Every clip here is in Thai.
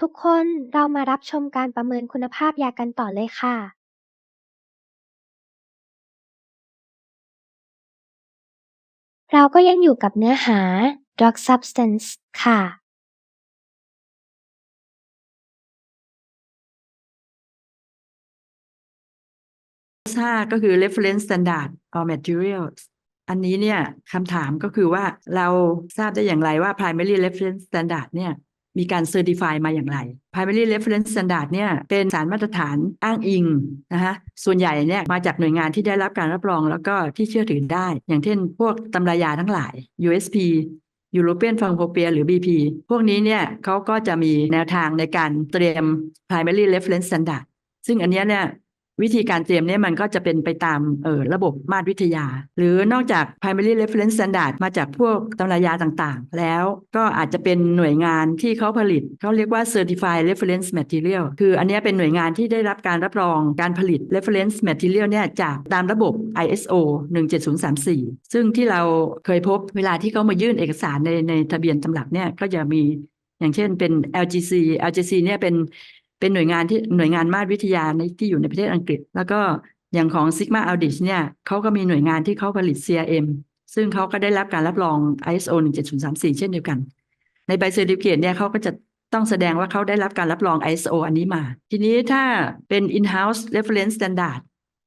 ทุกคนเรามารับชมการประเมินคุณภาพยากันต่อเลยค่ะ เราก็ยังอยู่กับเนื้อหา drug substance ค่ะ ห้าก็คือ reference standard or materials อันนี้เนี่ยคำถามก็คือว่าเราทราบได้อย่างไรว่า primary reference standard เนี่ย มีการเซอร์ติฟายมาอย่างไร primary reference standard เนี่ยเป็นสารมาตรฐานอ้างอิงนะคะส่วนใหญ่เนี่ยมาจากหน่วยงานที่ได้รับการรับรองแล้วก็ที่เชื่อถือได้ อย่างเช่นพวกตำรายาทั้งหลาย USP European Pharmacopoeia หรือ BP พวกนี้เนี่ยเขาก็จะมีแนวทางในการเตรียม primary reference standard ซึ่งอันนี้เนี่ย วิธีการเตรียมเนี่ยมันก็จะเป็นไปตามเออระบบมาตรวิทยา หรือนอกจาก primary reference standard มาจากพวกตำรายาต่างๆ แล้วก็อาจจะเป็นหน่วยงานที่เขาผลิต เขาเรียกว่า certified reference material คืออันนี้เป็นหน่วยงานที่ได้รับการรับรองการผลิต reference material เนี่ยจากตามระบบ ISO 17034 ซึ่งที่เราเคยพบเวลาที่เขามายื่นเอกสารในในทะเบียนตำรับเนี่ยก็จะมีอย่างเช่นเป็น LGC LGC เนี่ยเป็น เป็นหน่วยงานที่หน่วยงานมาตรวิทยาในที่อยู่ในประเทศอังกฤษ แล้วก็อย่างของ Sigma Audit เนี่ยเขาก็มีหน่วยงานที่เขาผลิต CRM ซึ่งเขาก็ได้รับการรับรอง ISO 17034 เช่นเดียวกัน ในใบเซอร์ติฟิเคตเนี่ยเขาก็จะต้องแสดงว่าเขาได้รับการรับรอง ISO อันนี้มา ทีนี้ถ้าเป็น in-house reference standard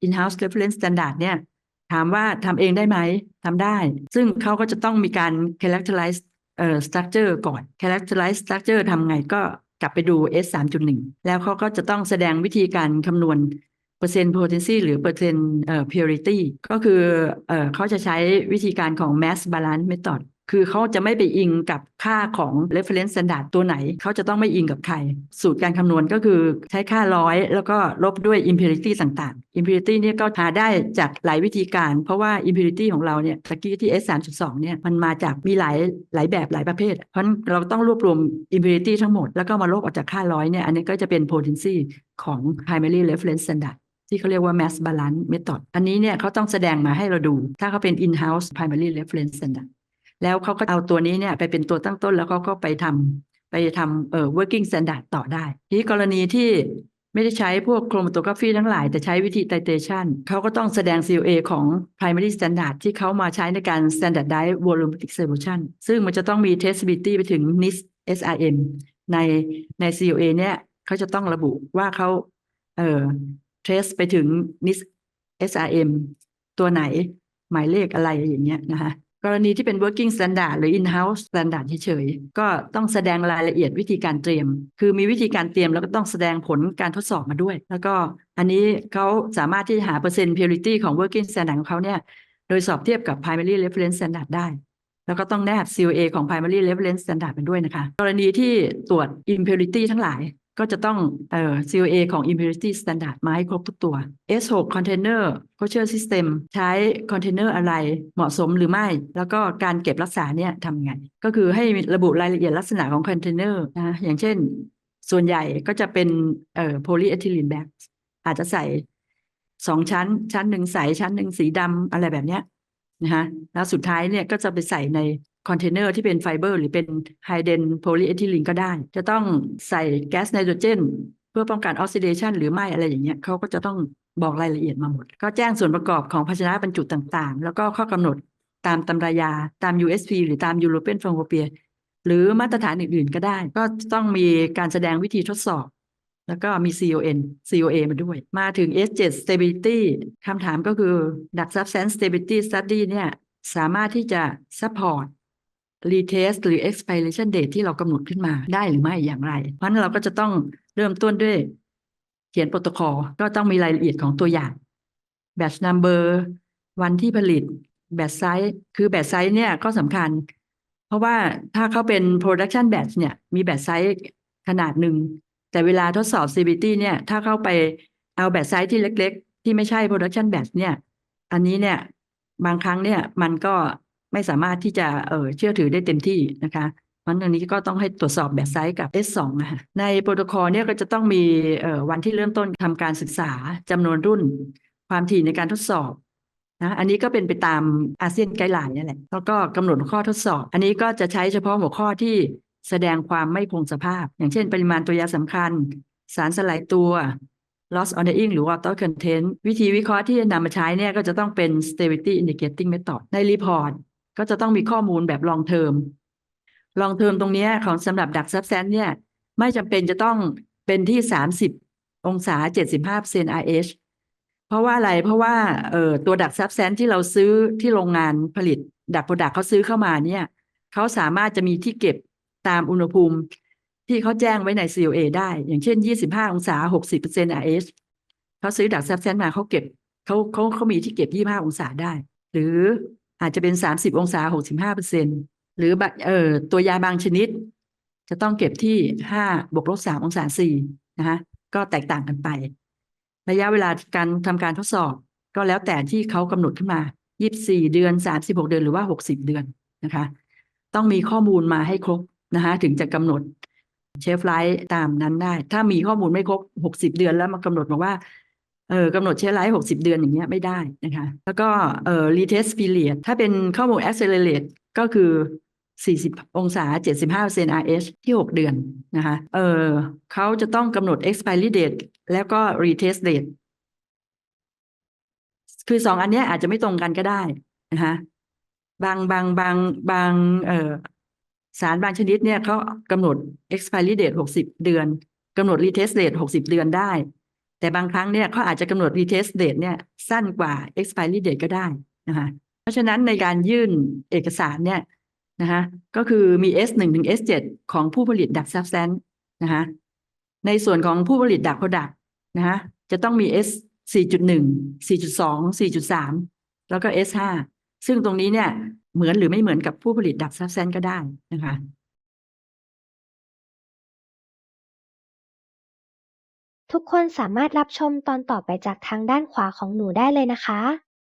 in-house reference standard เนี่ยถามว่าทำเองได้ไหมทำได้ ซึ่งเขาก็จะต้องมีการ characterize เอ่อ structure ก่อน characterize structure ทำไงก็ กลับไปดู S 3.1 แล้วเขาก็จะต้องแสดงวิธีการคำนวณเปอร์เซ็นต์ potency หรือเปอร์เซ็นต์เอ่อ purity ก็คือเอ่อเขาจะใช้วิธีการของ mass balance method คือเขาจะไม่ไปอิงกับค่าของ reference standard ตัวไหน เขาจะต้องไม่อิงกับใคร สูตรการคำนวณก็คือใช้ค่าร้อย แล้วก็ลบด้วย impurity ต่างๆ impurity เนี่ยก็หาได้จากหลายวิธีการ เพราะว่า impurity ของเราเนี่ยตะกี้ที่ S 3.2เนี่ยมันมาจากมีหลายหลายแบบหลายประเภท เพราะนั้นเราต้องรวบรวม impurity ทั้งหมด แล้วก็มาลบออกจากค่าร้อยเนี่ยอันนี้ก็จะเป็น potency ของ primary reference standard ที่เขาเรียกว่า mass balance method อันนี้เนี่ยเขาต้องแสดงมาให้เราดู ถ้าเขาเป็น in-house primary reference standard แล้วเขาก็เอาตัวนี้เนี่ยไปเป็นตัวตั้งต้นแล้วเขาก็ไปทำไปทำเอ่อ working standard ต่อได้ ทีนี้กรณีที่ไม่ได้ใช้พวก chromatography ทั้งหลาย แต่ใช้วิธี titration เขาก็ต้องแสดง COA ของ primary standard ที่เขามาใช้ในการ standardize volumetric solution ซึ่งมันจะต้องมี traceability ไปถึง NIST SRM ในใน COA เนี่ยเขาจะต้องระบุว่าเขาเอ่อ trace ไปถึง NIST SRM ตัวไหนหมายเลขอะไรอย่างเงี้ยนะคะ กรณีที่เป็น working standard หรือ in-house standard เฉยๆ ก็ต้องแสดงรายละเอียดวิธีการเตรียม คือมีวิธีการเตรียมแล้วก็ต้องแสดงผลการทดสอบมาด้วย แล้วก็อันนี้เขาสามารถที่จะหาเปอร์เซ็นต์ purity ของ working standard ของเขาเนี่ย โดยสอบเทียบกับ primary reference standard ได้ แล้วก็ต้องแนบ COA ของ primary reference standard มันด้วยนะคะ กรณีที่ตรวจ impurity ทั้งหลาย ก็จะต้องเอ่อ COA ของ impurity standard มาให้ครบทุกตัว S6 container closure system ใช้ container อะไรเหมาะสมหรือไม่ แล้วก็การเก็บรักษาเนี่ยทำไง ก็คือให้ระบุรายละเอียดลักษณะของ container นะอย่างเช่น ส่วนใหญ่ก็จะเป็นเอ่อ polyethylene bag อาจจะใส่สองชั้น ชั้นหนึ่งใสชั้นหนึ่งสีดำอะไรแบบเนี้ยนะคะแล้วสุดท้ายเนี่ยก็จะไปใส่ใน คอนเทนเนอร์ที่เป็นไฟเบอร์หรือเป็นไฮเดนโพลีเอทิลีนก็ได้ จะต้องใส่แก๊สไนโตรเจน เพื่อป้องกันออกซิเดชันหรือไม่อะไรอย่างเงี้ยเขาก็จะต้องบอกรายละเอียดมาหมด ก็แจ้งส่วนประกอบของภาชนะบรรจุต่างๆ แล้วก็ข้อกำหนดตามตำรายาตาม USP หรือตาม European Pharmacopoeia หรือมาตรฐานอื่นๆก็ได้ ก็ต้องมีการแสดงวิธีทดสอบ แล้วก็มี CON COA มาด้วย มาถึง S7 Stability คำถามก็คือ Drug Substance Stability Study เนี่ย สามารถที่จะ support retest หรือ expiration date ที่เรากำหนดขึ้นมาได้หรือไม่อย่างไร เพราะฉะนั้นเราก็จะต้องเริ่มต้นด้วย เขียนโปรโตคอลก็ต้องมีรายละเอียดของตัวอย่าง batch number วันที่ผลิต batch size คือ batch size เนี่ยก็สำคัญ เพราะว่าถ้าเขาเป็น production batch เนี่ยมี batch size ขนาดหนึ่ง แต่เวลาทดสอบ CBT เนี่ยถ้าเข้าไปเอา batch size ที่เล็ก ๆ ที่ไม่ใช่ production batch เนี่ยอันนี้เนี่ยบางครั้งเนี่ยมันก็ ไม่สามารถที่จะเออเชื่อถือได้เต็มที่นะคะเพราะนั้นอันนี้ก็ต้องให้ตรวจสอบแบบไซส์กับ S2 นะคะในโปรโตคอลเนี่ยก็จะต้องมีเอ่อวันที่เริ่มต้นทำการศึกษาจำนวนรุ่น ความถี่ในการทดสอบนะอันนี้ก็เป็นไปตามอาเซียนไกด์ไลน์นี่แหละแล้วก็กำหนดข้อทดสอบ อันนี้ก็จะใช้เฉพาะหัวข้อที่แสดงความไม่คงสภาพ อย่างเช่น ปริมาณตัวยาสำคัญ สารสลายตัว loss on dying หรือ water content วิธีวิเคราะห์ที่จะนำมาใช้เนี่ยก็จะต้องเป็น stability indicating method ในรีพอร์ต ก็จะต้องมีข้อมูลแบบ long term long term ตรงนี้ของสำหรับดัก substance เนี่ย ไม่จำเป็นจะต้องเป็นที่30องศา75% RH เพราะว่าอะไรเพราะว่าเอ่อตัวดักซับแซนที่เราซื้อที่โรงงานผลิต ดักโปรดักเขาซื้อเข้ามาเนี่ยเขาสามารถจะมีที่เก็บตามอุณหภูมิ ที่เขาแจ้งไว้ใน COA ได้ อย่างเช่น 25 องศา 60% RH เขาซื้อดักซับแซนมาเขาเก็บเขาเขาเขามีที่เก็บ 25 องศาได้ หรือ อาจจะเป็น30องศา65%หรือบะเอ่อตัวยาบางชนิด จะต้องเก็บที่5บวกลบ3องศา4นะคะก็แตกต่างกันไป ระยะเวลาการทำการทดสอบ ก็แล้วแต่ที่เขากำหนดขึ้นมา24เดือน36เดือนหรือว่า60เดือนนะคะ ต้องมีข้อมูลมาให้ครบนะคะถึงจะกำหนดเชฟไลท์ตามนั้นได้ ถ้ามีข้อมูลไม่ครบ60เดือนแล้วมากำหนดบอกว่า เออกำหนดเชฟไลท์60เดือนอย่างเงี้ยไม่ได้นะคะ แล้วก็เอ่อ retest period ถ้าเป็นข้อมูล accelerate ก็คือ 40 องศา 75% RH ที่ 6 เดือนนะคะเออเขาจะต้องกำหนด expiry date แล้วก็ retest date คือสองอันเนี้ยอาจจะไม่ตรงกันก็ได้นะคะบางบางบางบางเออสารบางชนิดเนี่ยเขากำหนด expiry date 60 เดือนกำหนด retest date 60 เดือนได้ แต่บางครั้งเนี่ยเขาอาจจะกำหนด retest date เนี่ยสั้นกว่า expiry date ก็ได้นะคะเพราะฉะนั้นในการยื่นเอกสารเนี่ยนะคะก็คือมี S 1 ถึง S 7 ของผู้ผลิตดัก substance นะคะในส่วนของผู้ผลิตดัก product นะคะจะต้องมี S 4.1 4.2 4.3 แล้วก็ S 5 ซึ่งตรงนี้เนี่ยเหมือนหรือไม่เหมือนกับผู้ผลิตดัก substance ก็ได้นะคะ ทุกคนสามารถรับชมตอนต่อไปจากทางด้านขวาของหนูได้เลยนะคะ